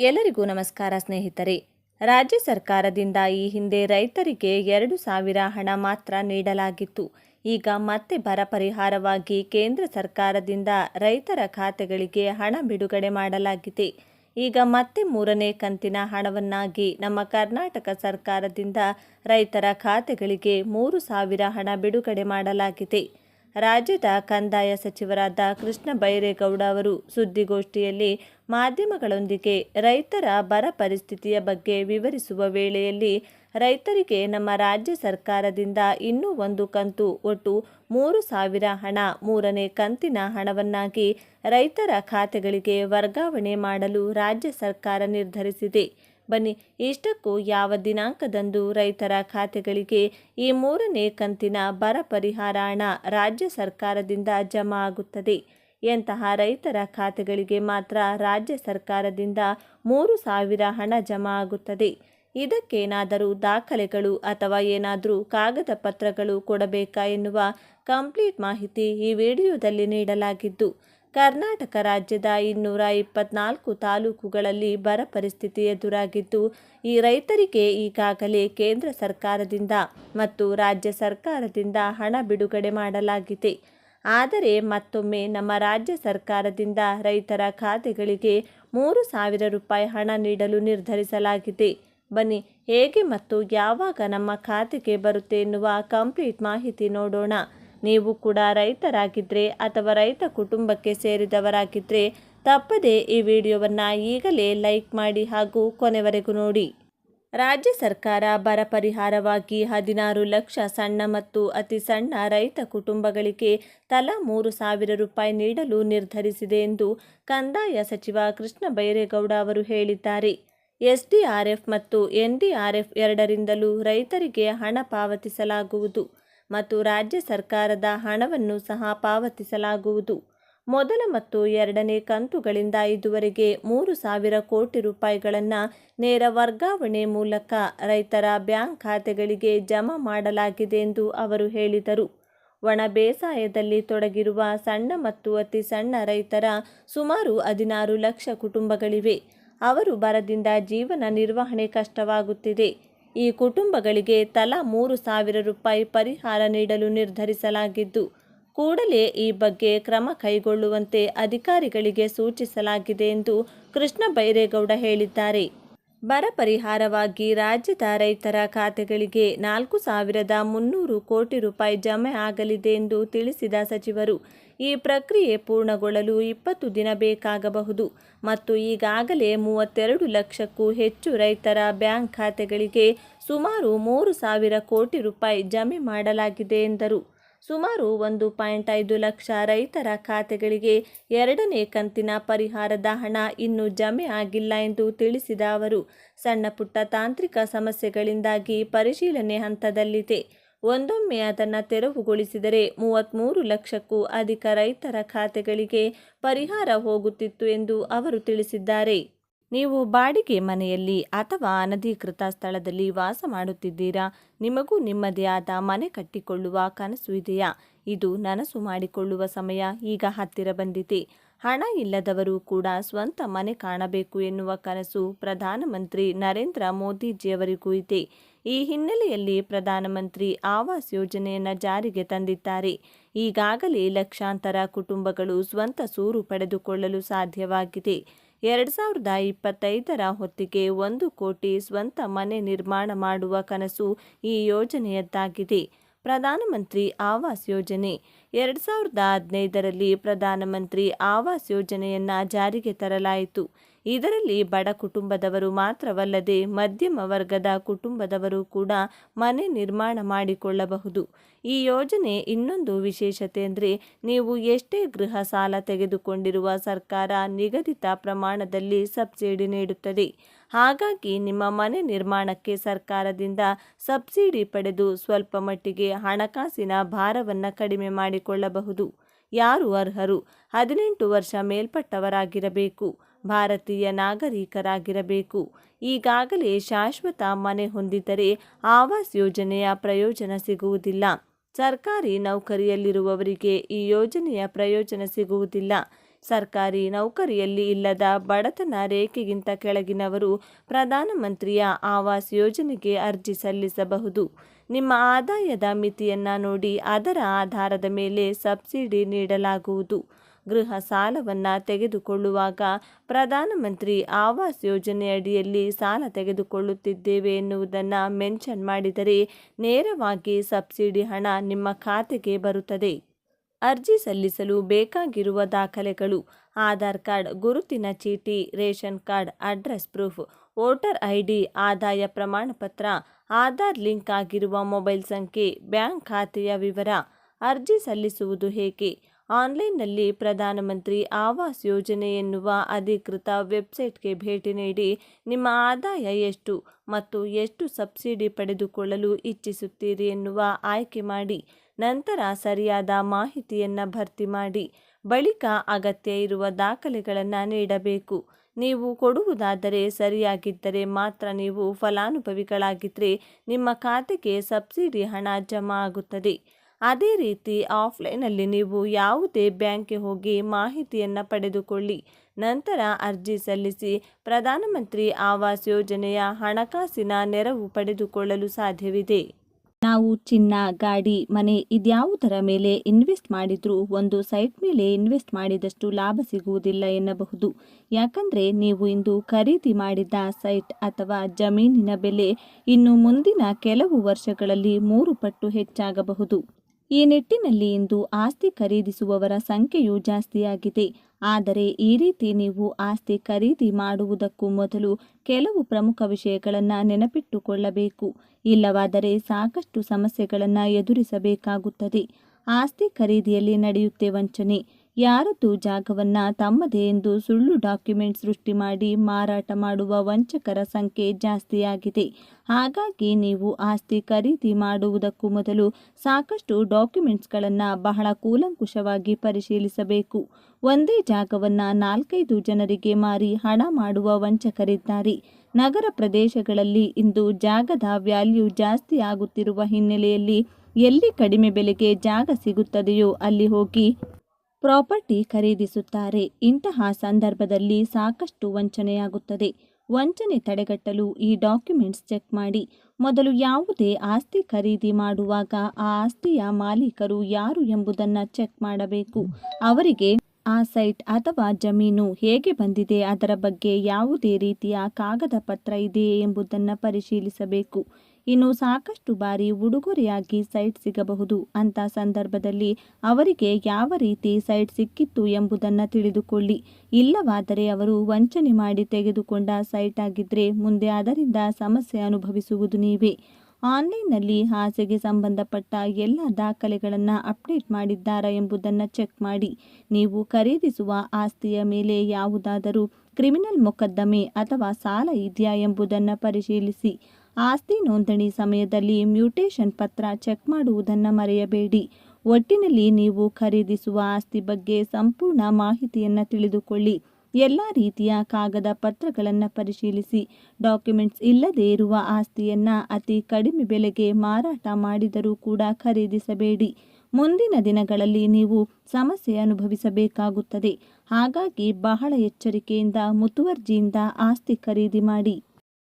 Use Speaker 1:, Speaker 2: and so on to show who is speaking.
Speaker 1: ಎಲ್ಲರಿಗೂ ನಮಸ್ಕಾರ ಸ್ನೇಹಿತರೆ. ರಾಜ್ಯ ಸರ್ಕಾರದಿಂದ ಈ ಹಿಂದೆ ರೈತರಿಗೆ ಎರಡು ಸಾವಿರ ಹಣ ಮಾತ್ರ ನೀಡಲಾಗಿತ್ತು. ಈಗ ಮತ್ತೆ ಬರ ಪರಿಹಾರವಾಗಿ ಕೇಂದ್ರ ಸರ್ಕಾರದಿಂದ ರೈತರ ಖಾತೆಗಳಿಗೆ ಹಣ ಬಿಡುಗಡೆ ಮಾಡಲಾಗಿದೆ. ಈಗ ಮತ್ತೆ ಮೂರನೇ ಕಂತಿನ ಹಣವನ್ನಾಗಿ ನಮ್ಮ ಕರ್ನಾಟಕ ಸರ್ಕಾರದಿಂದ ರೈತರ ಖಾತೆಗಳಿಗೆ ಮೂರು ಸಾವಿರ ಹಣ ಬಿಡುಗಡೆ ಮಾಡಲಾಗಿದೆ. ರಾಜ್ಯದ ಕಂದಾಯ ಸಚಿವರಾದ ಕೃಷ್ಣ ಬೈರೇಗೌಡ ಅವರು ಸುದ್ದಿಗೋಷ್ಠಿಯಲ್ಲಿ ಮಾಧ್ಯಮಗಳೊಂದಿಗೆ ರೈತರ ಬರ ಪರಿಸ್ಥಿತಿಯ ಬಗ್ಗೆ ವಿವರಿಸುವ ವೇಳೆಯಲ್ಲಿ, ರೈತರಿಗೆ ನಮ್ಮ ರಾಜ್ಯ ಸರ್ಕಾರದಿಂದ ಇನ್ನೂ ಒಂದು ಕಂತು ಒಟ್ಟು ಮೂರು ಸಾವಿರ ಹಣ, ಮೂರನೇ ಕಂತಿನ ಹಣವನ್ನಾಗಿ ರೈತರ ಖಾತೆಗಳಿಗೆ ವರ್ಗಾವಣೆ ಮಾಡಲು ರಾಜ್ಯ ಸರ್ಕಾರ ನಿರ್ಧರಿಸಿದೆ. ಬನ್ನಿ, ಇಷ್ಟಕ್ಕೂ ಯಾವ ದಿನಾಂಕದಂದು ರೈತರ ಖಾತೆಗಳಿಗೆ ಈ ಮೂರನೇ ಕಂತಿನ ಬರ ಪರಿಹಾರ ಹಣ ರಾಜ್ಯ ಸರ್ಕಾರದಿಂದ ಜಮಾ ಆಗುತ್ತದೆ? ಎಂತಹ ರೈತರ ಖಾತೆಗಳಿಗೆ ಮಾತ್ರ ರಾಜ್ಯ ಸರ್ಕಾರದಿಂದ ಮೂರು ಸಾವಿರ ಹಣ ಜಮಾ ಆಗುತ್ತದೆ? ಇದಕ್ಕೇನಾದರೂ ದಾಖಲೆಗಳು ಅಥವಾ ಏನಾದರೂ ಕಾಗದ ಪತ್ರಗಳು ಕೊಡಬೇಕಾ ಎನ್ನುವ ಕಂಪ್ಲೀಟ್ ಮಾಹಿತಿ ಈ ವಿಡಿಯೋದಲ್ಲಿ ನೀಡಲಾಗಿದ್ದು ಕರ್ನಾಟಕ ರಾಜ್ಯದ ಇನ್ನೂರ ಇಪ್ಪತ್ನಾಲ್ಕು ತಾಲೂಕುಗಳಲ್ಲಿ ಬರ ಪರಿಸ್ಥಿತಿ ಎದುರಾಗಿದ್ದು, ಈ ರೈತರಿಗೆ ಈಗಾಗಲೇ ಕೇಂದ್ರ ಸರ್ಕಾರದಿಂದ ಮತ್ತು ರಾಜ್ಯ ಸರ್ಕಾರದಿಂದ ಹಣ ಬಿಡುಗಡೆ ಮಾಡಲಾಗಿದೆ. ಆದರೆ ಮತ್ತೊಮ್ಮೆ ನಮ್ಮ ರಾಜ್ಯ ಸರ್ಕಾರದಿಂದ ರೈತರ ಖಾತೆಗಳಿಗೆ ಮೂರು ಸಾವಿರ ರೂಪಾಯಿ ಹಣ ನೀಡಲು ನಿರ್ಧರಿಸಲಾಗಿದೆ. ಬನ್ನಿ, ಹೇಗೆ ಮತ್ತು ಯಾವಾಗ ನಮ್ಮ ಖಾತೆಗೆ ಬರುತ್ತೆ ಎನ್ನುವ ಕಂಪ್ಲೀಟ್ ಮಾಹಿತಿ ನೋಡೋಣ. ನೀವು ಕೂಡ ರೈತರಾಗಿದ್ದರೆ ಅಥವಾ ರೈತ ಕುಟುಂಬಕ್ಕೆ ಸೇರಿದವರಾಗಿದ್ದರೆ ತಪ್ಪದೇ ಈ ವಿಡಿಯೋವನ್ನು ಈಗಲೇ ಲೈಕ್ ಮಾಡಿ ಹಾಗೂ ಕೊನೆವರೆಗೂ ನೋಡಿ. ರಾಜ್ಯ ಸರ್ಕಾರ ಬರ ಪರಿಹಾರವಾಗಿ ಹದಿನಾರು ಲಕ್ಷ ಸಣ್ಣ ಮತ್ತು ಅತಿ ಸಣ್ಣ ರೈತ ಕುಟುಂಬಗಳಿಗೆ ತಲಾ ಮೂರು ಸಾವಿರ ರೂಪಾಯಿ ನೀಡಲು ನಿರ್ಧರಿಸಿದೆ ಎಂದು ಕಂದಾಯ ಸಚಿವ ಕೃಷ್ಣ ಬೈರೇಗೌಡ ಅವರು ಹೇಳಿದ್ದಾರೆ. ಎಸ್ಡಿಆರ್ಎಫ್ ಮತ್ತು ಎನ್ಡಿಆರ್ಎಫ್ ಎರಡರಿಂದಲೂ ರೈತರಿಗೆ ಹಣ ಪಾವತಿಸಲಾಗುವುದು. ಮತ್ತು ರಾಜ್ಯ ಸರ್ಕಾರದ ಹಣವನ್ನು ಸಹ ಪಾವತಿಸಲಾಗುವುದು. ಮೊದಲ ಮತ್ತು ಎರಡನೇ ಕಂತುಗಳಿಂದ ಇದುವರೆಗೆ ಮೂರು ಸಾವಿರ ಕೋಟಿ ರೂಪಾಯಿಗಳನ್ನು ನೇರ ವರ್ಗಾವಣೆ ಮೂಲಕ ರೈತರ ಬ್ಯಾಂಕ್ ಖಾತೆಗಳಿಗೆ ಜಮಾ ಮಾಡಲಾಗಿದೆ ಎಂದು ಅವರು ಹೇಳಿದರು. ಒಣ ಬೇಸಾಯದಲ್ಲಿ ತೊಡಗಿರುವ ಸಣ್ಣ ಮತ್ತು ಅತಿ ಸಣ್ಣ ರೈತರ ಸುಮಾರು ಹದಿನಾರು ಲಕ್ಷ ಕುಟುಂಬಗಳಿವೆ. ಅವರು ಬರದಿಂದ ಜೀವನ ನಿರ್ವಹಣೆ ಕಷ್ಟವಾಗುತ್ತಿದೆ. ಈ ಕುಟುಂಬಗಳಿಗೆ ತಲಾ ಮೂರು ಸಾವಿರ ರೂಪಾಯಿ ಪರಿಹಾರ ನೀಡಲು ನಿರ್ಧರಿಸಲಾಗಿದ್ದು, ಕೂಡಲೇ ಈ ಬಗ್ಗೆ ಕ್ರಮ ಕೈಗೊಳ್ಳುವಂತೆ ಅಧಿಕಾರಿಗಳಿಗೆ ಸೂಚಿಸಲಾಗಿದೆ ಎಂದು ಕೃಷ್ಣ ಬೈರೇಗೌಡ ಹೇಳಿದ್ದಾರೆ. ಬರ ಪರಿಹಾರವಾಗಿ ರಾಜ್ಯದ ರೈತರ ಖಾತೆಗಳಿಗೆ ನಾಲ್ಕು ಸಾವಿರದ ಮುನ್ನೂರು ಕೋಟಿ ರೂಪಾಯಿ ಜಮೆ ಆಗಲಿದೆ ಎಂದು ತಿಳಿಸಿದ ಸಚಿವರು ಈ ಪ್ರಕ್ರಿಯೆ ಪೂರ್ಣಗೊಳ್ಳಲು ಇಪ್ಪತ್ತು ದಿನ ಬೇಕಾಗಬಹುದು ಮತ್ತು ಈಗಾಗಲೇ ಮೂವತ್ತೆರಡು ಲಕ್ಷಕ್ಕೂ ಹೆಚ್ಚು ರೈತರ ಬ್ಯಾಂಕ್ ಖಾತೆಗಳಿಗೆ ಸುಮಾರು ಮೂರು ಸಾವಿರ ಕೋಟಿ ರೂಪಾಯಿ ಜಮೆ ಮಾಡಲಾಗಿದೆ ಎಂದರು. ಸುಮಾರು ಒಂದು ಪಾಯಿಂಟ್ ಐದು ಲಕ್ಷ ರೈತರ ಖಾತೆಗಳಿಗೆ ಎರಡನೇ ಕಂತಿನ ಪರಿಹಾರದ ಹಣ ಇನ್ನೂ ಜಮೆ ಆಗಿಲ್ಲ ಎಂದು ತಿಳಿಸಿದ ಅವರು ಸಣ್ಣ ಪುಟ್ಟ ತಾಂತ್ರಿಕ ಸಮಸ್ಯೆಗಳಿಂದಾಗಿ ಪರಿಶೀಲನೆ ಹಂತದಲ್ಲಿದೆ. ಒಂದೊಮ್ಮೆ ಅದನ್ನು ತೆರವುಗೊಳಿಸಿದರೆ ಮೂವತ್ತ್ಮೂರು ಲಕ್ಷಕ್ಕೂ ಅಧಿಕ ರೈತರ ಖಾತೆಗಳಿಗೆ ಪರಿಹಾರ ಹೋಗುತ್ತಿತ್ತು ಎಂದು ಅವರು ತಿಳಿಸಿದ್ದಾರೆ. ನೀವು ಬಾಡಿಗೆ ಮನೆಯಲ್ಲಿ ಅಥವಾ ಅನಧಿಕೃತ ಸ್ಥಳದಲ್ಲಿ ವಾಸ ಮಾಡುತ್ತಿದ್ದೀರಾ? ನಿಮಗೂ ನಿಮ್ಮದೇ ಆದ ಮನೆ ಕಟ್ಟಿಕೊಳ್ಳುವ ಕನಸು ಇದೆಯಾ? ಇದು ನನಸು ಮಾಡಿಕೊಳ್ಳುವ ಸಮಯ ಈಗ ಹತ್ತಿರ ಬಂದಿದೆ. ಹಣ ಇಲ್ಲದವರು ಕೂಡ ಸ್ವಂತ ಮನೆ ಕಾಣಬೇಕು ಎನ್ನುವ ಕನಸು ಪ್ರಧಾನಮಂತ್ರಿ ನರೇಂದ್ರ ಮೋದಿಜಿಯವರಿಗೂ ಇದೆ. ಈ ಹಿನ್ನೆಲೆಯಲ್ಲಿ ಪ್ರಧಾನಮಂತ್ರಿ ಆವಾಸ್ ಯೋಜನೆಯನ್ನು ಜಾರಿಗೆ ತಂದಿದ್ದಾರೆ. ಈಗಾಗಲೇ ಲಕ್ಷಾಂತರ ಕುಟುಂಬಗಳು ಸ್ವಂತ ಸೂರು ಪಡೆದುಕೊಳ್ಳಲು ಸಾಧ್ಯವಾಗಿದೆ. ಎರಡು ಸಾವಿರದ ಇಪ್ಪತ್ತೈದರ ಹೊತ್ತಿಗೆ ಒಂದು ಕೋಟಿ ಸ್ವಂತ ಮನೆ ನಿರ್ಮಾಣ ಮಾಡುವ ಕನಸು ಈ ಯೋಜನೆಯದ್ದಾಗಿದೆ. ಪ್ರಧಾನಮಂತ್ರಿ ಆವಾಸ್ ಯೋಜನೆ. ಎರಡು ಸಾವಿರದ ಹದಿನೈದರಲ್ಲಿ ಪ್ರಧಾನಮಂತ್ರಿ ಆವಾಸ್ ಯೋಜನೆಯನ್ನು ಜಾರಿಗೆ ತರಲಾಯಿತು. ಇದರಲ್ಲಿ ಬಡ ಕುಟುಂಬದವರು ಮಾತ್ರವಲ್ಲದೆ ಮಧ್ಯಮ ವರ್ಗದ ಕುಟುಂಬದವರು ಕೂಡ ಮನೆ ನಿರ್ಮಾಣ ಮಾಡಿಕೊಳ್ಳಬಹುದು. ಈ ಯೋಜನೆ ಇನ್ನೊಂದು ವಿಶೇಷತೆ ಅಂದರೆ ನೀವು ಎಷ್ಟೇ ಗೃಹ ಸಾಲ ತೆಗೆದುಕೊಂಡಿರುವ ಸರ್ಕಾರ ನಿಗದಿತ ಪ್ರಮಾಣದಲ್ಲಿ ಸಬ್ಸಿಡಿ ನೀಡುತ್ತದೆ. ಹಾಗಾಗಿ ನಿಮ್ಮ ಮನೆ ನಿರ್ಮಾಣಕ್ಕೆ ಸರ್ಕಾರದಿಂದ ಸಬ್ಸಿಡಿ ಪಡೆದು ಸ್ವಲ್ಪ ಮಟ್ಟಿಗೆ ಹಣಕಾಸಿನ ಭಾರವನ್ನು ಕಡಿಮೆ ಮಾಡಿಕೊಳ್ಳಬಹುದು. ಯಾರು ಅರ್ಹರು? ಹದಿನೆಂಟು ವರ್ಷ ಮೇಲ್ಪಟ್ಟವರಾಗಿರಬೇಕು, ಭಾರತೀಯ ನಾಗರಿಕರಾಗಿರಬೇಕು. ಈಗಾಗಲೇ ಶಾಶ್ವತ ಮನೆ ಹೊಂದಿದ್ದರೆ ಆವಾಸ್ ಯೋಜನೆಯ ಪ್ರಯೋಜನ ಸಿಗುವುದಿಲ್ಲ. ಸರ್ಕಾರಿ ನೌಕರಿಯಲ್ಲಿರುವವರಿಗೆ ಈ ಯೋಜನೆಯ ಪ್ರಯೋಜನ ಸಿಗುವುದಿಲ್ಲ. ಸರ್ಕಾರಿ ನೌಕರಿಯಲ್ಲಿ ಇಲ್ಲದ ಬಡತನ ರೇಖೆಗಿಂತ ಕೆಳಗಿನವರು ಪ್ರಧಾನಮಂತ್ರಿಯ ಆವಾಸ್ ಯೋಜನೆಗೆ ಅರ್ಜಿ ಸಲ್ಲಿಸಬಹುದು. ನಿಮ್ಮ ಆದಾಯದ ಮಿತಿಯನ್ನು ನೋಡಿ ಅದರ ಆಧಾರದ ಮೇಲೆ ಸಬ್ಸಿಡಿ ನೀಡಲಾಗುವುದು. ಗೃಹ ಸಾಲವನ್ನು ತೆಗೆದುಕೊಳ್ಳುವಾಗ ಪ್ರಧಾನಮಂತ್ರಿ ಆವಾಸ್ ಯೋಜನೆಯಡಿಯಲ್ಲಿ ಸಾಲ ತೆಗೆದುಕೊಳ್ಳುತ್ತಿದ್ದೇವೆ ಎನ್ನುವುದನ್ನು ಮೆನ್ಷನ್ ಮಾಡಿದರೆ ನೇರವಾಗಿ ಸಬ್ಸಿಡಿ ಹಣ ನಿಮ್ಮ ಖಾತೆಗೆ ಬರುತ್ತದೆ. ಅರ್ಜಿ ಸಲ್ಲಿಸಲು ಬೇಕಾಗಿರುವ ದಾಖಲೆಗಳು, ಆಧಾರ್ ಕಾರ್ಡ್, ಗುರುತಿನ ಚೀಟಿ, ration card, address proof, voter I D ಆದಾಯ ಪ್ರಮಾಣಪತ್ರ, ಆಧಾರ್ ಲಿಂಕ್ ಆಗಿರುವ ಮೊಬೈಲ್ ಸಂಖ್ಯೆ, ಬ್ಯಾಂಕ್ ಖಾತೆಯ ವಿವರ, ಅರ್ಜಿ ಸಲ್ಲಿಸುವುದು ಹೇಗೆ, ಆನ್ಲೈನ್ನಲ್ಲಿ ಪ್ರಧಾನಮಂತ್ರಿ ಆವಾಸ್ ಯೋಜನೆ ಎನ್ನುವ ಅಧಿಕೃತ ವೆಬ್ಸೈಟ್ಗೆ ಭೇಟಿ ನೀಡಿ ನಿಮ್ಮ ಆದಾಯ ಎಷ್ಟು ಮತ್ತು ಎಷ್ಟು ಸಬ್ಸಿಡಿ ಪಡೆದುಕೊಳ್ಳಲು ಇಚ್ಛಿಸುತ್ತೀರಿ ಎನ್ನುವ ಆಯ್ಕೆ ಮಾಡಿ ನಂತರ ಸರಿಯಾದ ಮಾಹಿತಿಯನ್ನು ಭರ್ತಿ ಮಾಡಿ ಬಳಿಕ ಅಗತ್ಯ ಇರುವ ದಾಖಲೆಗಳನ್ನು ನೀಡಬೇಕು. ನೀವು ಕೊಡುವುದಾದರೆ ಸರಿಯಾಗಿದ್ದರೆ ಮಾತ್ರ ನೀವು ಫಲಾನುಭವಿಗಳಾಗಿದ್ದರೆ ನಿಮ್ಮ ಖಾತೆಗೆ ಸಬ್ಸಿಡಿ ಹಣ ಜಮಾ ಆಗುತ್ತದೆ. ಅದೇ ರೀತಿ ಆಫ್ಲೈನಲ್ಲಿ ನೀವು ಯಾವುದೇ ಬ್ಯಾಂಕ್ಗೆ ಹೋಗಿ ಮಾಹಿತಿಯನ್ನು ಪಡೆದುಕೊಳ್ಳಿ. ನಂತರ ಅರ್ಜಿ ಸಲ್ಲಿಸಿ ಪ್ರಧಾನಮಂತ್ರಿ ಆವಾಸ್ ಯೋಜನೆಯ ಹಣಕಾಸಿನ ನೆರವು ಪಡೆದುಕೊಳ್ಳಲು ಸಾಧ್ಯವಿದೆ. ನಾವು ಚಿನ್ನ, ಗಾಡಿ, ಮನೆ ಇದ್ಯಾವುದರ ಮೇಲೆ ಇನ್ವೆಸ್ಟ್ ಮಾಡಿದ್ರೂ ಒಂದು ಸೈಟ್ ಮೇಲೆ ಇನ್ವೆಸ್ಟ್ ಮಾಡಿದಷ್ಟು ಲಾಭ ಸಿಗುವುದಿಲ್ಲ ಎನ್ನಬಹುದು. ಯಾಕಂದರೆ ನೀವು ಇಂದು ಖರೀದಿ ಮಾಡಿದ ಸೈಟ್ ಅಥವಾ ಜಮೀನಿನ ಬೆಲೆ ಇನ್ನು ಮುಂದಿನ ಕೆಲವು ವರ್ಷಗಳಲ್ಲಿ ಮೂರು ಪಟ್ಟು ಹೆಚ್ಚಾಗಬಹುದು. ಈ ನಿಟ್ಟಿನಲ್ಲಿ ಇಂದು ಆಸ್ತಿ ಖರೀದಿಸುವವರ ಸಂಖ್ಯೆಯು ಜಾಸ್ತಿಯಾಗಿದೆ. ಆದರೆ ಈ ರೀತಿ ನೀವು ಆಸ್ತಿ ಖರೀದಿ ಮಾಡುವುದಕ್ಕೂ ಮೊದಲು ಕೆಲವು ಪ್ರಮುಖ ವಿಷಯಗಳನ್ನು ನೆನಪಿಟ್ಟುಕೊಳ್ಳಬೇಕು. ಇಲ್ಲವಾದರೆ ಸಾಕಷ್ಟು ಸಮಸ್ಯೆಗಳನ್ನು ಎದುರಿಸಬೇಕಾಗುತ್ತದೆ. ಆಸ್ತಿ ಖರೀದಿಯಲ್ಲಿ ನಡೆಯುತ್ತೆ ವಂಚನೆ. ಯಾರದ್ದು ಜಾಗವನ್ನ ತಮ್ಮದೇ ಎಂದು ಸುಳ್ಳು ಡಾಕ್ಯುಮೆಂಟ್ ಸೃಷ್ಟಿ ಮಾಡಿ ಮಾರಾಟ ಮಾಡುವ ವಂಚಕರ ಸಂಖ್ಯೆ ಜಾಸ್ತಿಯಾಗಿದೆ. ಹಾಗಾಗಿ ನೀವು ಆಸ್ತಿ ಖರೀದಿ ಮಾಡುವುದಕ್ಕೂ ಮೊದಲು ಸಾಕಷ್ಟು ಡಾಕ್ಯುಮೆಂಟ್ಸ್ಗಳನ್ನು ಬಹಳ ಕೂಲಂಕುಷವಾಗಿ ಪರಿಶೀಲಿಸಬೇಕು. ಒಂದೇ ಜಾಗವನ್ನು ನಾಲ್ಕೈದು ಜನರಿಗೆ ಮಾರಿ ಹಣ ಮಾಡುವ ವಂಚಕರಿದ್ದಾರೆ. ನಗರ ಪ್ರದೇಶಗಳಲ್ಲಿ ಇಂದು ಜಾಗದ ವ್ಯಾಲ್ಯೂ ಜಾಸ್ತಿ ಆಗುತ್ತಿರುವ ಹಿನ್ನೆಲೆಯಲ್ಲಿ ಎಲ್ಲಿ ಕಡಿಮೆ ಬೆಲೆಗೆ ಜಾಗ ಸಿಗುತ್ತದೆಯೋ ಅಲ್ಲಿ ಹೋಗಿ ಪ್ರಾಪರ್ಟಿ ಖರೀದಿಸುತ್ತಾರೆ. ಇಂತಹ ಸಂದರ್ಭದಲ್ಲಿ ಸಾಕಷ್ಟು ವಂಚನೆಯಾಗುತ್ತದೆ. ವಂಚನೆ ತಡೆಗಟ್ಟಲು ಈ ಡಾಕ್ಯುಮೆಂಟ್ಸ್ ಚೆಕ್ ಮಾಡಿ. ಮೊದಲು ಯಾವುದೇ ಆಸ್ತಿ ಖರೀದಿ ಮಾಡುವಾಗ ಆ ಆಸ್ತಿಯ ಮಾಲೀಕರು ಯಾರು ಎಂಬುದನ್ನು ಚೆಕ್ ಮಾಡಬೇಕು. ಅವರಿಗೆ ಆ ಸೈಟ್ ಅಥವಾ ಜಮೀನು ಹೇಗೆ ಬಂದಿದೆ, ಅದರ ಬಗ್ಗೆ ಯಾವುದೇ ರೀತಿಯ ಕಾಗದ ಪತ್ರ ಇದೆಯೇ ಎಂಬುದನ್ನು ಪರಿಶೀಲಿಸಬೇಕು. ಇನ್ನು ಸಾಕಷ್ಟು ಬಾರಿ ಉಡುಗೊರೆಯಾಗಿ ಸೈಟ್ ಸಿಗಬಹುದು. ಅಂತ ಸಂದರ್ಭದಲ್ಲಿ ಅವರಿಗೆ ಯಾವ ರೀತಿ ಸೈಟ್ ಸಿಕ್ಕಿತ್ತು ಎಂಬುದನ್ನು ತಿಳಿದುಕೊಳ್ಳಿ. ಇಲ್ಲವಾದರೆ ಅವರು ವಂಚನೆ ಮಾಡಿ ತೆಗೆದುಕೊಂಡ ಸೈಟ್ ಆಗಿದ್ದರೆ ಮುಂದೆ ಅದರಿಂದ ಸಮಸ್ಯೆ ಅನುಭವಿಸುವುದು ನೀವೇ. ಆನ್ಲೈನ್ನಲ್ಲಿ ಆಸೆಗೆ ಸಂಬಂಧಪಟ್ಟ ಎಲ್ಲ ದಾಖಲೆಗಳನ್ನು ಅಪ್ಡೇಟ್ ಮಾಡಿದ್ದಾರಾ ಎಂಬುದನ್ನು ಚೆಕ್ ಮಾಡಿ. ನೀವು ಖರೀದಿಸುವ ಆಸ್ತಿಯ ಮೇಲೆ ಯಾವುದಾದರೂ ಕ್ರಿಮಿನಲ್ ಮೊಕದ್ದಮೆ ಅಥವಾ ಸಾಲ ಇದೆಯಾ ಎಂಬುದನ್ನು ಪರಿಶೀಲಿಸಿ. ಆಸ್ತಿ ನೋಂದಣಿ ಸಮಯದಲ್ಲಿ ಮ್ಯೂಟೇಷನ್ ಪತ್ರ ಚೆಕ್ ಮಾಡುವುದನ್ನು ಮರೆಯಬೇಡಿ. ಒಟ್ಟಿನಲ್ಲಿ ನೀವು ಖರೀದಿಸುವ ಆಸ್ತಿ ಬಗ್ಗೆ ಸಂಪೂರ್ಣ ಮಾಹಿತಿಯನ್ನು ತಿಳಿದುಕೊಳ್ಳಿ. ಎಲ್ಲ ರೀತಿಯ ಕಾಗದ ಪತ್ರಗಳನ್ನು ಪರಿಶೀಲಿಸಿ. ಡಾಕ್ಯುಮೆಂಟ್ಸ್ ಇಲ್ಲದೇ ಇರುವ ಆಸ್ತಿಯನ್ನು ಅತಿ ಕಡಿಮೆ ಬೆಲೆಗೆ ಮಾರಾಟ ಮಾಡಿದರೂ ಕೂಡ ಖರೀದಿಸಬೇಡಿ. ಮುಂದಿನ ದಿನಗಳಲ್ಲಿ ನೀವು ಸಮಸ್ಯೆ ಅನುಭವಿಸಬೇಕಾಗುತ್ತದೆ. ಹಾಗಾಗಿ ಬಹಳ ಎಚ್ಚರಿಕೆಯಿಂದ, ಮುತುವರ್ಜಿಯಿಂದ ಆಸ್ತಿ ಖರೀದಿ ಮಾಡಿ.